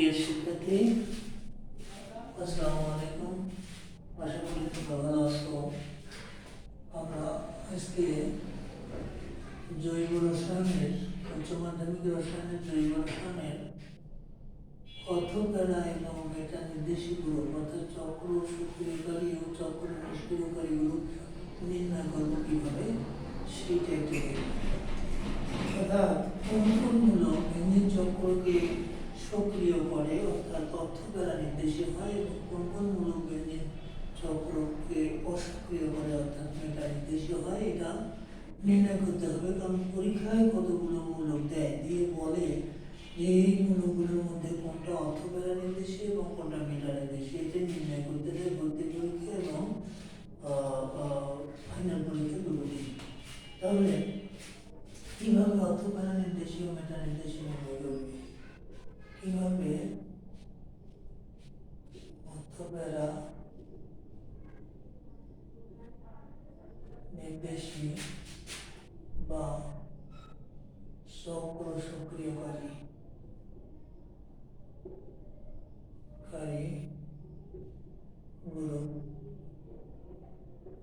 প্রিয় শিক্ষার্থী, আসসালামু আলাইকুম। আশা করি ভালো আছো। আমরা আজকে জৈব রসায়নের উচ্চ মাধ্যমিক রসায়নের জৈব রসায়নের অর্থপ্যারা এবং মেটা নির্দেশী অর্থাৎ চক্র, সক্রিয়কারী ও চক্র নিষ্ক্রিয়কারী নির্ণয় করব কীভাবে সেইটা একটি অর্থাৎ ইঞ্জিন চক্রকে সক্রিয় করে, অর্থাৎ তথ্য দ্বারা নির্দেশিত হয় এবং অঙ্কনমূলক ইঞ্জিন চক্রকে অসক্রিয় করে, অর্থাৎ মেটা নির্দেশিত হয়, এটা নির্ণয় করতে হবে। কারণ পরীক্ষায় কতগুলো মূলক দেয়, দিয়ে বলে যে এই মূলকগুলোর মধ্যে কোনটা অর্থ দ্বারা নির্দেশী এবং কোনটা মেটা নির্দেশী, এটা নির্ণয় করতে দেয় ভর্তি পরীক্ষা এবং ফাইনাল পরীক্ষা দুটোতেই তাহলে, কীভাবে অর্থপ্যারা নির্দেশী ও মেটা নির্দেশী নির্ণয় করবে কীভাবে অর্থপ্যারা নির্দেশী বা সক্রিয় সক্রিয়কারী কারী গুলো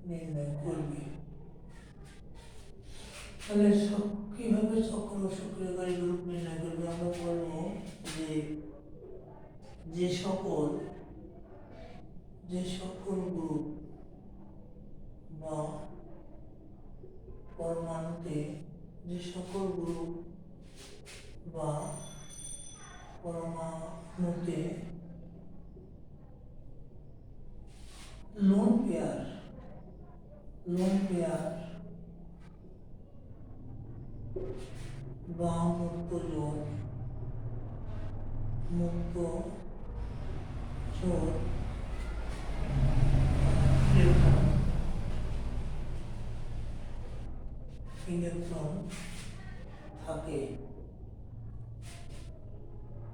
নির্ণয় করবে তাহলে সক- কীভাবে চক্র সক্রিয়কারী গ্রুপ নির্ণয় করবে আমরা বলব যে যে সকল যে সকল গ্রুপ বা পরমাণুতে যে সকল গ্রুপ বা পরমাণুতে লোন পেয়ার লোন পেয়ার বা মুক্ত জোর মুক্ত জোর ইলেকট্রন ইলেকট্রন থাকে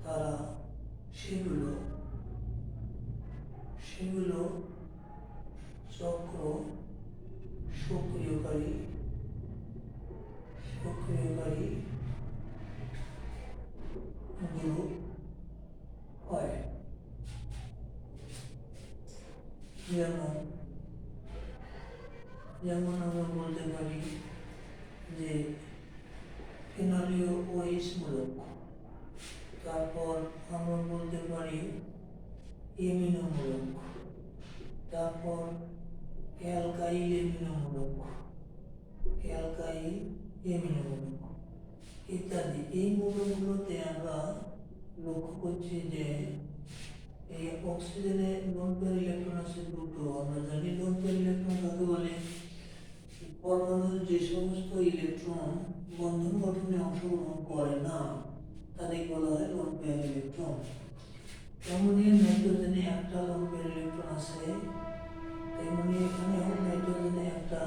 তারা সেগুলো সেগুলো চক্র সক্রিয়কারী সক্রিয়কারী গ্রুপ হয় যেমন যেমন আমরা বলতে পারি যে ফিনালীয় তারপর আমরা বলতে পারি এমিনোমূলক তারপর অ্যালকাইল এমিনোমূলক অ্যালকাইল এমিনোমূলক ইত্যাদি। এই মূলকগুলোতে আমরা লক্ষ্য করছি যে এই অক্সিজেনে লোন ইলেকট্রন আছে, দুটো। আমরা জানি লোন ইলেকট্রন কাকে বলে? পরমাণুর যে সমস্ত ইলেকট্রন বন্ধন গঠনে অংশগ্রহণ করে না, তাদের বলা হয় লোন পেয়ার ইলেকট্রন তেমনি নাইট্রোজেনে একটা লোন পেয়ার ইলেকট্রন আছে। তেমনি এখানেও নাইট্রোজেনে একটা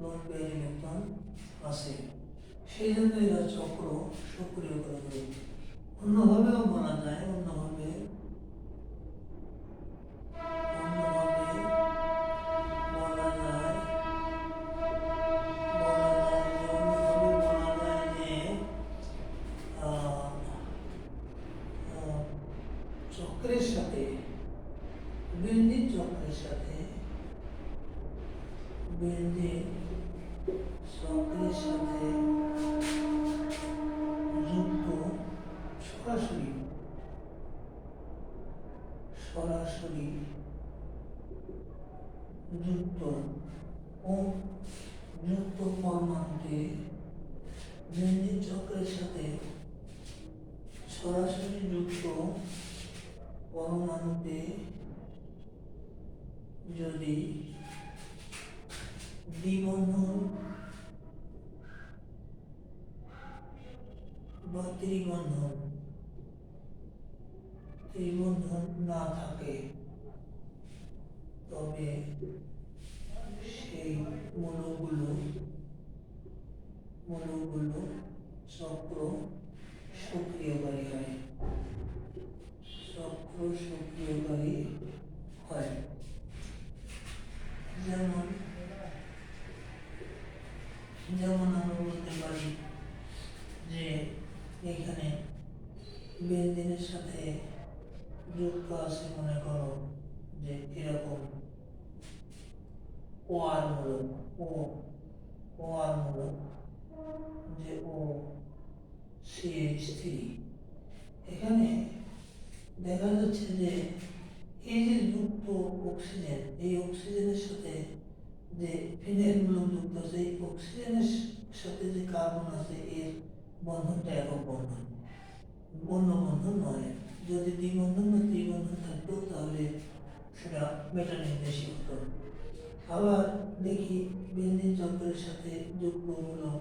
লোন ইলেকট্রন আছে। সেই জন্য এরা চক্র সক্রিয় করে। অন্যভাবেও বলা যায়, অন্যভাবে বলা যায় বলা যায় যে অন্যভাবে বলা যায় যে আহ, আহ, চক্রের সাথে বেঞ্জিন চক্রের সাথে বেঞ্জিন বেঞ্জিন চক্রের সাথে সরাসরি যুক্ত পরমাণুতে যদি দ্বিবন্ধন বা ত্রিবন্ধন ত্রিবন্ধন না থাকে, তবে সেই চক্র সক্রিয়কারী হয়। চক্র সক্রিয়কারী হয়। যেমন যেমন আমরা বলতে পারি যে সাথে যুক্ত আছে মনে করো যে এরকম ও আর মূলক ও ও আর মূলক যে ও সিএইচ থ্রি এখানে দেখা যাচ্ছে যে এই যে যুক্ত অক্সিজেন এই অক্সিজেনের সাথে যে ফিনাইল মূলক যুক্ত আছে, এই অক্সিজেনের সাথে যে কার্বন আছে, এর বন্ধনটা একক বন্ধন অন্য বন্ধন নয়। যদি দ্বিবন্ধন বা ত্রিবন্ধন থাকতো, তাহলে সেটা মেটা নির্দেশী হতো। আবার দেখি বেঞ্জিন চক্রের সাথে যুক্ত মূলক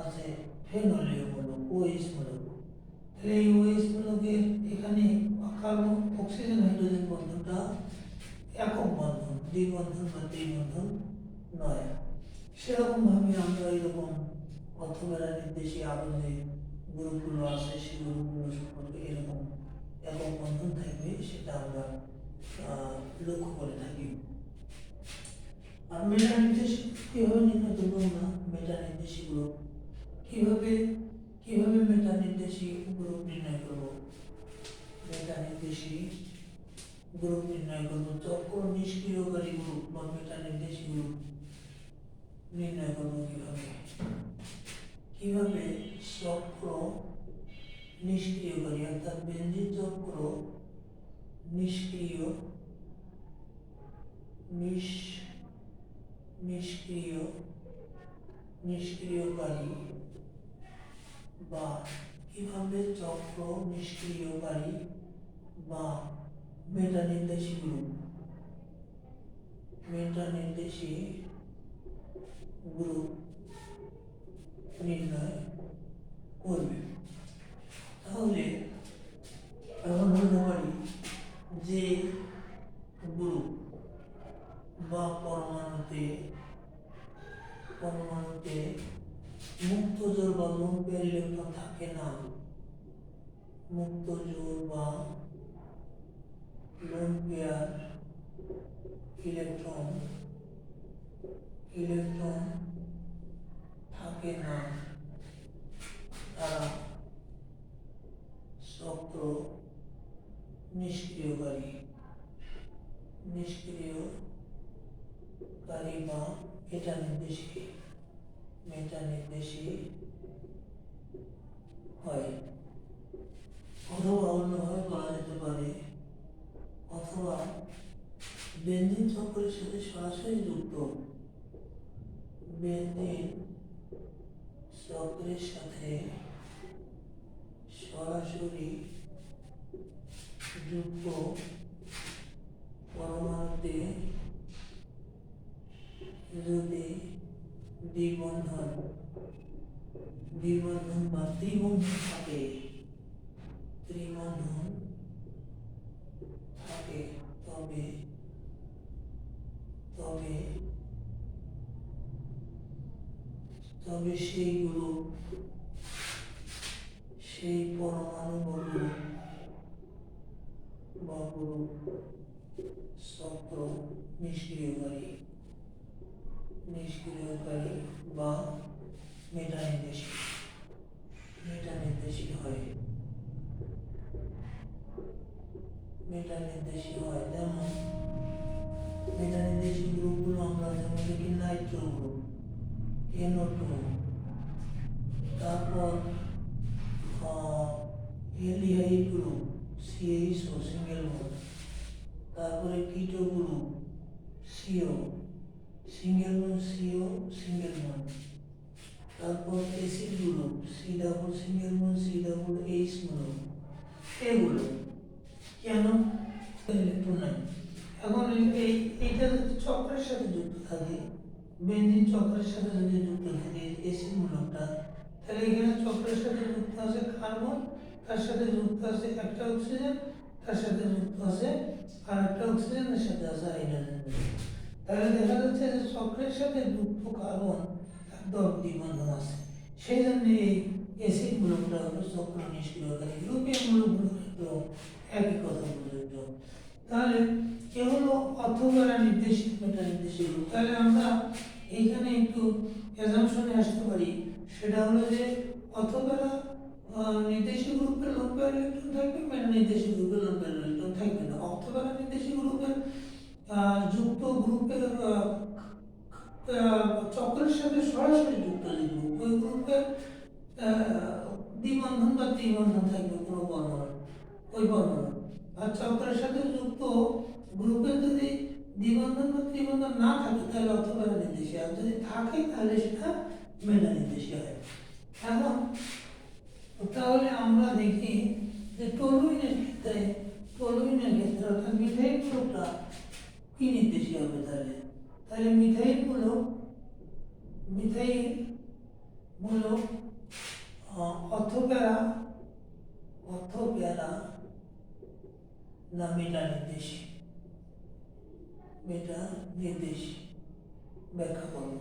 আছে ফেনলীয় মূলক ওএইচ মূলক তাহলে এই ওএইচ মূলকের এখানে কার্বন অক্সিজেন, হাইড্রোজেন বন্ধনটা একক বন্ধন, দ্বিবন্ধন বা ত্রিবন্ধন নয়। সেরকমভাবে আমরা এরকম অথবেলা নির্দেশী আরও যে গ্রুপগুলো আছে, সেই গ্রুপগুলো সম্পর্কে এরকম একক বন্ধন থাকবে, সেটা আমরা লক্ষ্য করে থাকি। আর মেটা নির্দেশী কীভাবে নির্ণয় করব আমরা মেটা নির্দেশী গ্রুপ। কীভাবে মেটা নির্দেশী গ্রুপ নির্ণয় করব? মেটা নির্দেশী গ্রুপ নির্ণয় করব। চক্র নিষ্ক্রিয়কারী গ্রুপ বা মেটা নির্দেশী গ্রুপ নির্ণয় করব কীভাবে? কীভাবে চক্র নিষ্ক্রিয়কারী অর্থাৎ বেঞ্জিন চক্র নিষ্ক্রিয় নিষ নিষ্ক্রিয়, নিষ্ক্রিয়কারী বা কীভাবে চক্র নিষ্ক্রিয়কারী বা মেটা নির্দেশী গ্রুপ মেটা নির্দেশী গ্রুপ নির্ণয় করবে। তাহলে এখন বলতে পারি যে গ্রুপ বা পরমাণুতে পরমাণুতে মুক্ত জোর বা লোন পেয়ার ইলেকট্রন থাকে না। মুক্ত জোর বা লোন পেয়ার ইলেকট্রন ইলেকট্রন থাকে না তারা চক্র নিষ্ক্রিয়কারী নিষ্ক্রিয়কারী বা মেটা নির্দেশী মেটা নির্দেশী হয়। অথবা অন্যভাবে বলা যেতে পারে, অথবা বেঞ্জিন চক্রের সাথে সরাসরি যুক্ত। বেঞ্জিন চক্রের সাথে সরাসরি যুক্ত পরমাণুতে যদি দ্বিবন্ধন দ্বিবন্ধন বা ত্রিবন্ধন থাকে ত্রিবন্ধন থাকে, তবে তবে তবে সেই গ্রুপ সেই পরমাণু বা গ্রুপ চক্র নিষ্ক্রিয়কারী। নিষ্ক্রিয়কারী বা মেটা নির্দেশী মেটা নির্দেশী হয়। মেটা নির্দেশী হয়। যেমন মেটা নির্দেশী গ্রুপগুলো আমরা যেমন দেখি নাইট্রো গ্রুপ এনও টু তারপর aldehyde group CHO single bond তারপরে keto group CO single bond CO single bond তারপর acid group C double single bond C double H group এগুলো কেন ইলেকট্রন নাই? এখন এই এইটা চক্রের সাথে যুক্ত থাকে। বেঞ্জিন চক্রের সাথে যদি যুক্ত থাকে এসিড মূলকটা, তাহলে এখানে চক্রের সাথে যুক্ত আছে কার্বন, তার সাথে যুক্ত আছে একটা অক্সিজেন, তার সাথে যুক্ত আছে আর একটা অক্সিজেনের সাথে আছে হাইড্রোজেন। তাহলে দেখা যাচ্ছে যে চক্রের সাথে যুক্ত কার্বন একদম দ্বিবন্ধন আছে। সেই জন্য এই অ্যাসিড মূলকটা হলো চক্র নিষ্ক্রিয়কারী ইউরোপিয়ান মূলকগুলো ক্ষেত্রেও একই কথা প্রযোজ্য তাহলে এ হলো অর্থকরা নির্দেশিত নির্দেশিত তাহলে আমরা এইখানে একটু অ্যাজামশনে আসতে পারি। সেটা হলো যে অথবা আহ, নির্দেশিক গ্রুপের লোন ইলেকট্রন থাকবে মেন নির্দেশিক গ্রুপের লোন ইলেকট্রন থাকবে না। অথবা নির্দেশিক গ্রুপের যুক্ত গ্রুপের চক্রের সাথে সরাসরি যুক্ত যে গ্রুপ ওই গ্রুপের দ্বিবন্ধন বা ত্রিবন্ধন থাকবে কোনো বর্ণনা ওই বর্ণনা আর চক্রের সাথে যুক্ত গ্রুপের যদি দ্বিবন্ধন বা ত্রিবন্ধন না থাকে, তাহলে অথবা নির্দেশী। আর যদি থাকে, তাহলে সেটা মেলা নির্দেশী হয়। এখন, তাহলে আমরা দেখি যে টলুইনের ক্ষেত্রে টলুইনের ক্ষেত্রে অর্থাৎ মিথাইল গ্রুপটা কি নির্দেশী হবে তাহলে? তাহলে মিথাইলগুলো মিথাইলগুলো অথপ্যারা অথপ্যারা না মেটা নির্দেশী মেটা নির্দেশী ব্যাখ্যা করো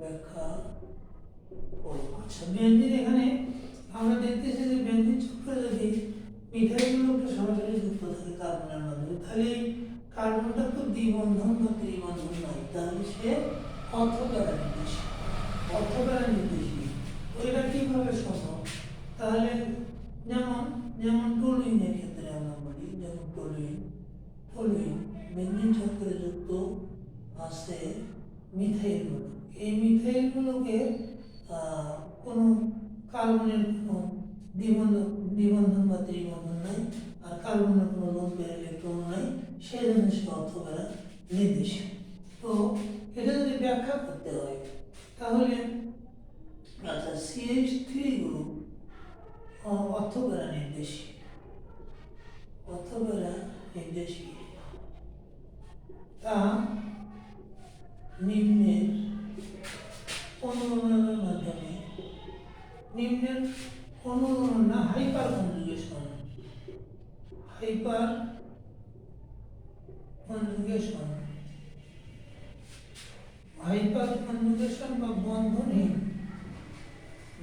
ব্যাখ্যা করো আচ্ছা বেঞ্জিন এখানে আমরা দেখতেছি যে বেঞ্জিন চক্রে যদি মিথাইলগুলোকে সরাসরি যুক্ত থাকে কার্বনের মাধ্যমে তাহলে কার্বনটা তো দ্বিবন্ধন বা ত্রিবন্ধন নয়। তাহলে সে অর্থপ্যারা নির্দেশী অর্থপ্যারা নির্দেশী তো কীভাবে সম্ভব? তাহলে যেমন যেমন টলুইনের ক্ষেত্রে আমরা বলি, যেমন টলুইন টলুইন বেঞ্জিন চক্রে যুক্ত আছে মিথাইলগুলো। এই মিথাইলগুলোকে কোনো কার্বনের কোনো দ্বিবন্ধন দ্বিবন্ধন বা ত্রিবন্ধন নাই, আর কার্বনের কোনো লোকের ইলেকট্রন নাই, সেই জন্য সে অর্থবেলা নির্দেশ তো এটা যদি ব্যাখ্যা করতে হয়, তাহলে আচ্ছা সিএইচ থ্রি গ্রুপ অর্থবেলা নির্দেশী অর্থবেলা নির্দেশী তা নিম্নের অনুরণনের মাধ্যমে, নিম্নের অনুরণন না hyperconjugation hyperconjugation hyperconjugation বা বন্ধনহীন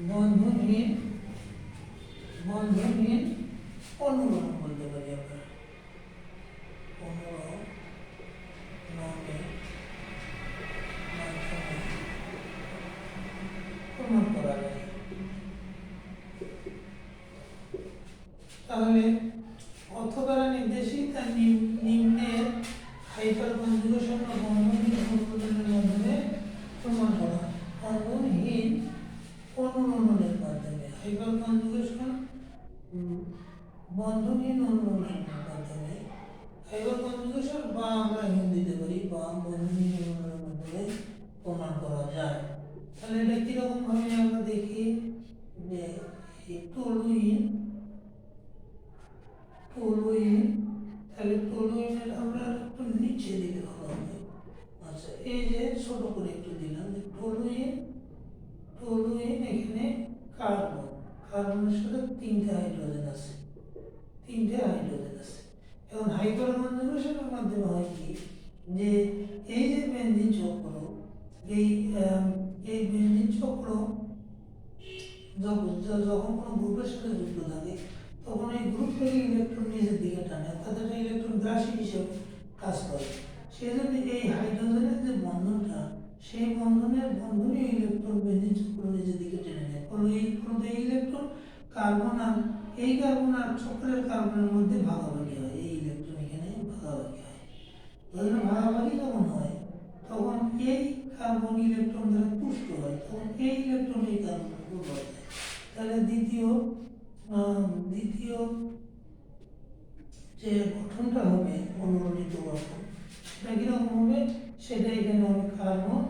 বন্ধনহীন বন্ধনহীন অনুরণন বলতে পারি আমরা অনুরণনের মাধ্যমে প্রমাণ করা যায় তাহলে অথবারা নির্দেশী তার নিম- নিম্নের হাইপার কনজুগেশন বা বন্ধনহীন অনুরোধনের মাধ্যমে প্রমাণ করা বন্ধনহীন অনুরণনের মাধ্যমে হাইপার কনজুগেশন বন্ধনহীন অনুরণনের মাধ্যমে হাইপার কনজুগেশন বা আমরা হিন্দিতে বলি বা বন্ধনহীন অনুরণনের মাধ্যমে প্রমাণ করা যায় তাহলে এটা কীরকম ভাবে আমরা দেখি যে এই টলুইন টলুইন তাহলে টলুইনের আমরা একটু নিচে দিলে আচ্ছা এই যে ছোট করে একটু দিলাম টলুইন টলুইন এখানে কার্বন, কার্বনের সাথে তিনটে হাইড্রোজেন আছে, তিনটে হাইড্রোজেন আছে। এখন হাইপার কনজুগেশনের মাধ্যমে হয় কি? যে এই যে বেঞ্জিন চক্র, এই এই বেঞ্জিন চক্র যখন যখন কোনো গ্রুপের সাথে যুক্ত থাকে, তখন এই গ্রুপ থেকে ইলেকট্রন নিজের দিকে টানে, অর্থাৎ এটা ইলেকট্রন গ্রাসী হিসেবে কাজ করে। সেই জন্য এই হাইড্রোজেনের যে বন্ধনটা, সেই বন্ধনের বন্ধনে ইলেকট্রন বেঞ্জিন চক্র নিজের দিকে টেনে নেয়। ফলে এই ফলে ইলেকট্রন কার্বন আর, এই কার্বন আর চক্রের কার্বনের মধ্যে ভাগাভাগি হয়। এই ইলেকট্রন এখানে ভাগাভাগি হয়। ধরুন ভাগাভাগি যখন হয়, তখন এই কার্বন ইলেকট্রন দ্বারা পুষ্ট হয়, তখন এই ইলেকট্রন এই দেয় তাহলে দ্বিতীয় দ্বিতীয় যে গঠনটা হবে অনুরণিত গঠন, সেটা কীরকম হবে? সেটা এখানে হবে কার্বন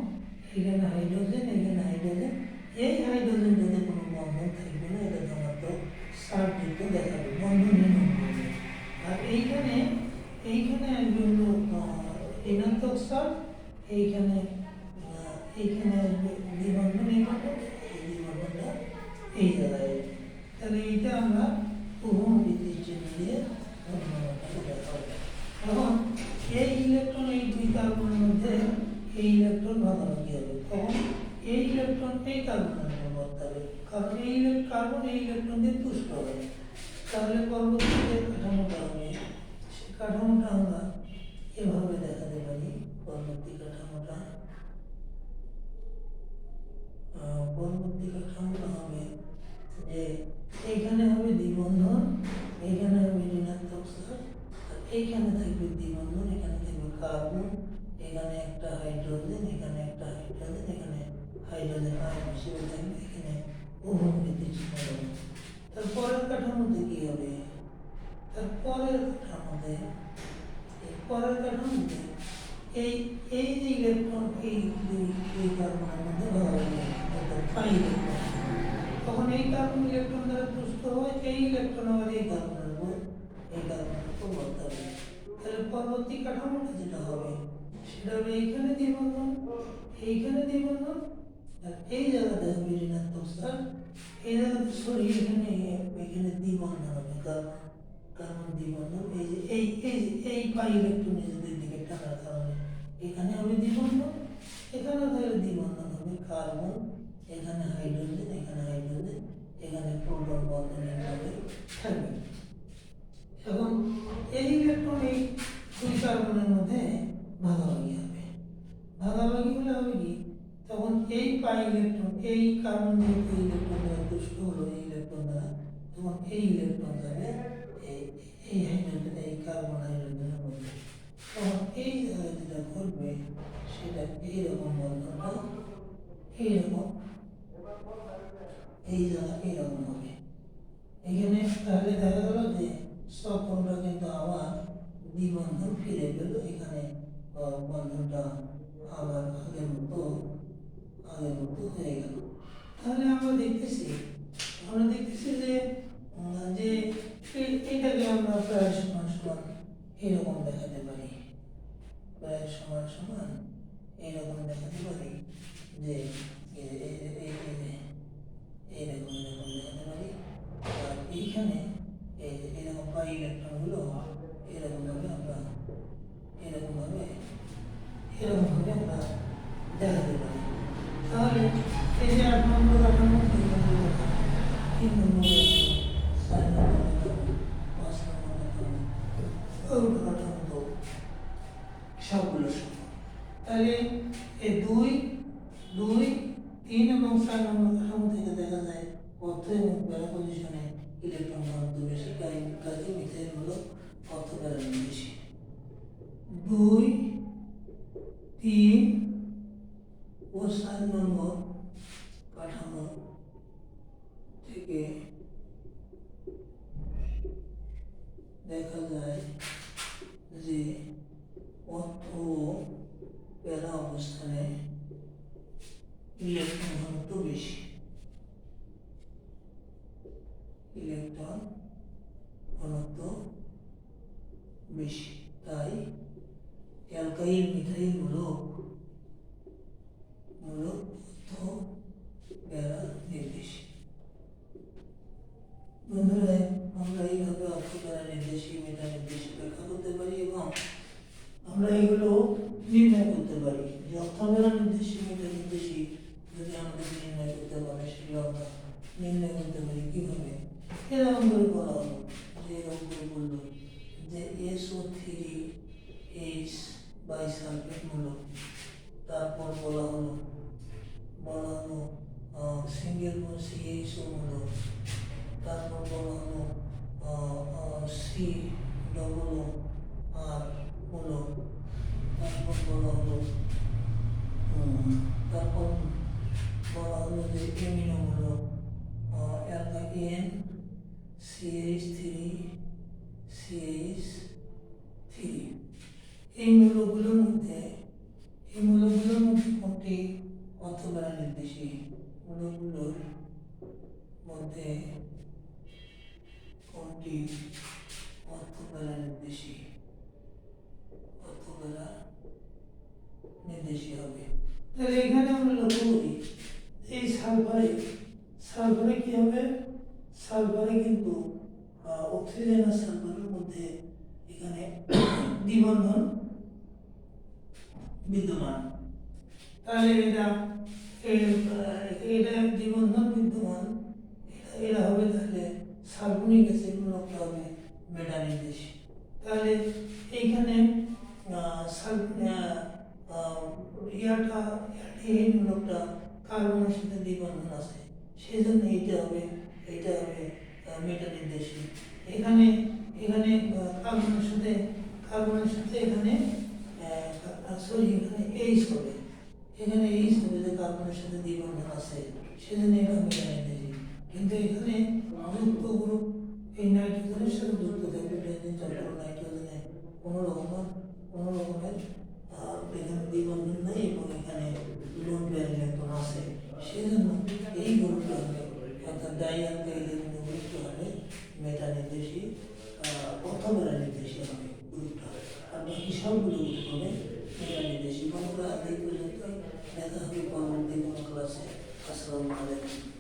এখানে হাইড্রোজেন এখানে হাইড্রোজেন এই হাইড্রোজেন যদি কোনো বন্ধন থাকবে না, এটা তোমাকে সার্কিট দেখাবে বন্ধনহীন হবে আর এইখানে এইখানে একজন ঋণাত্মক সার, এইখানে এইখানে আসবে দ্বিবন্ধন এই বন্ধন এই দ্বিবন্ধনটা এই জায়গায় আসবে। তাহলে এইটা আমরা প্রথম দ্বিতীয় চিহ্ন দিয়ে বন্ধনটাকে দেখাবো এখন এই ইলেকট্রন এই দুই কার্বনের মধ্যে এই ইলেকট্রন ভাগাভাগি হবে তখন এই ইলেকট্রন এই কার্বনের উপর বর্তাবে কারণ এই ইলেক- কার্বন এই ইলেকট্রন দিয়ে তুষ্ট হবে তাহলে পরবর্তী যে কাঠামোটা হবে সে কাঠামোটা আমরা এভাবে দেখাতে পারি পরবর্তী কাঠামোটা আহ, পরবর্তী কাঠামোটা হবে যে এইখানে হবে দ্বিবন্ধন এইখানে হবে ঋণাত্মক চার্জ আর এইখানে থাকবে দ্বিবন্ধন এখানে থাকবে কার্বন এখানে একটা হাইড্রোজেন এখানে একটা হাইড্রোজেন এখানে হাইড্রোজেন আয়ন হিসেবে থাকবে এখানে বহুমূল্যতে চিহ্ন হবে তারপরের কাঠামোতে কি হবে তারপরের কাঠামোতে এই পরের কাঠামোতে এই এই যে ইলেকট্রন এই দুই এই কার্বনের মধ্যে ভাগাভাগি হয়, অর্থাৎ পাই ইলেকট্রন তখন এই কার্বন ইলেকট্রন দ্বারা পুষ্ট হয় এই ইলেকট্রন আবার এই কার্বনের উপর এই কার্বনের উপর বর্তাবে তাহলে পরবর্তী কাঠামোটা যেটা হবে, সেটা হবে এইখানে দ্বিবন্ধন এইখানে দ্বিবন্ধন, আর এই জায়গাতে হবে ঋণাত্মক স্থান, এই জায়গাতে সরি এখানে এখানে দ্বিবন্ধন হবে কারণ কার্বন দ্বিবন্ধন? এই যে, এই এই এই পাই ইলেকট্রন নিজেদের দিকে টানার কারণে এখানে হবে দ্বিবন্ধন এখানে তাহলে দ্বিবন্ধন হবে কার্বন এখানে হাইড্রোজেন এখানে হাইড্রোজেন এখানে প্রোটন বন্ধন এইভাবে থাকবে। এখন এই ইলেকট্রনিক এই দুই কার্বনের মধ্যে ভাগাভাগি হবে। ভাগাভাগি হলে হবে কি? তখন এই পাই ইলেকট্রন এই কার্বন যেহেতু ইলেকট্রন দ্বারা দুষ্ট হলো, এই ইলেকট্রন দ্বারা, তখন এই ইলেকট্রন যাবে এই এই হাইড্রোজেন এই কার্বন হাইড্রোজেনের মধ্যে। তখন এই জায়গায় যেটা ঘটবে, সেটা এইরকম বন্ধনটা এইরকম। এই জায়গা এইরকম হবে। এখানে তাহলে দেখা গেল যে সকলটা কিন্তু আবার দ্বিবন্ধন ফিরে পেল। এখানে বন্ধনটা আবার আগের মতো আগের মতো হয়ে গেল। তাহলে আমরা দেখতেছি আমরা দেখতেছি যে যে এটাকে আমরা প্রায় সমান সমান এরকম দেখাতে পারি। প্রায় সমান সমান এইরকম দেখাতে পারি যে এইরকম এরকম দেখাতে পারি। আর এইখানে এই যে এরকম পাই ইলেকট্রনগুলো এরকম ভাবে আমরা এরকম ভাবে এরকম ভাবে আমরা দেখাতে পারি তাহলে এই যে আট নম্বর কাঠামো তিন নম্বর কাঠামো তিন নম্বর কাঠামো চার নম্বর কাঠামো পাঁচ নম্বর কাঠামো ওগুলো কাঠামো তো সবগুলো সমান তাহলে এই দুই দুই তিন এবং চার নম্বর কাঠামো থেকে দেখা যায় অর্থ এবং প্যারা পজিশনে ইলেকট্রন ঘনত্ব বেশি কাজে মিথাইল হলো অর্থ প্যারা বেশি দুই তিন ও চার নম্বর কাঠামো থেকে দেখা যায় যে অর্থ ও প্যারা অবস্থানে ইলেকট্রন ঘনত্ব বেশি ইলেকট্রন ঘনত্ব বেশি তাই অ্যালকাইল মিথাইল মূলক মূলক অর্থ প্যারা নির্দেশী বন্ধুরা আমরা এইভাবে অর্থ প্যারা নির্দেশী মেটা নির্দেশী ব্যাখ্যা করতে পারি এবং আমরা এগুলো নির্ণয় করতে পারি যে অর্থমেলা নির্দেশী মেটা নির্দেশী যদি আমাদের নির্ণয় করতে পারে সেগুলো আমরা নির্ণয় করতে পারি কীভাবে এরকম করে বলা হলো যে এরকম করে বলল যে SO three H bisulphate মূলক তারপর বলা হলো বলা হলো সিঙ্গেল সিএইচও মূলক তারপর বলা হলো সি ডবল আর হলো তারপর বলা হলো উম, তারপর বলা হলো যে এমিনো হলো alkane CH three CH three এই মূলগুলোর মধ্যে এই মূলগুলোর মধ্যে কোনটি অর্থবেলা নির্দেশী মূলগুলোর মধ্যে কোনটি অর্থবেলা নির্দেশী? অর্থবেলা নির্দেশী হবে। তাহলে এখানে আমরা লক্ষ্য করি এই সালফারে সালফারে কি হবে? সালফারে কিন্তু অক্সিজেন আর সালফারের মধ্যে এখানে দ্বিবন্ধন বিদ্যমান। তাহলে এটা এটা দ্বিবন্ধন বিদ্যমান। এরা হবে তাহলে সালফোনিক অ্যাসিড মূলকটা হবে মেটা নির্দেশ তাহলে এইখানে ইয়াটা এই মূলকটা কার্বনের সাথে দ্বিবন্ধন আছে। সেই জন্য এইটা হবে এটা হবে মেটা নির্দেশী এখানে এখানে কার্বনের সাথে কার্বনের সাথে এখানে সরি এখানে এইচ হবে। এখানে এইচ হবে যে কার্বনের সাথে দ্বিবন্ধন আছে। সেজন্য এটা মেটা নির্দেশী কিন্তু এখানে যুক্ত এই নাইট্রোজেনের সাথে যুক্ত থাকবে বেঞ্জিন চক্র নাইট্রোজেনে কোনো রকমের কোনো রকমের এখানে দ্বিবন্ধন নেই এবং এখানে লোন ব্যঞ্জন আছে সেজন্য এই গ্রুপটা হবে অর্থাৎ ডাইয়ালকাইলের গ্রুপটা হবে মেটা নির্দেশী অথবা নির্দেশী হবে গ্রুপটা আর বাকি সবগুলো গ্রুপ হবে মেটা নির্দেশী আজ এই পর্যন্ত দেখা হবে পরবর্তী কোনো ক্লাসে আসসালামু আলাইকুম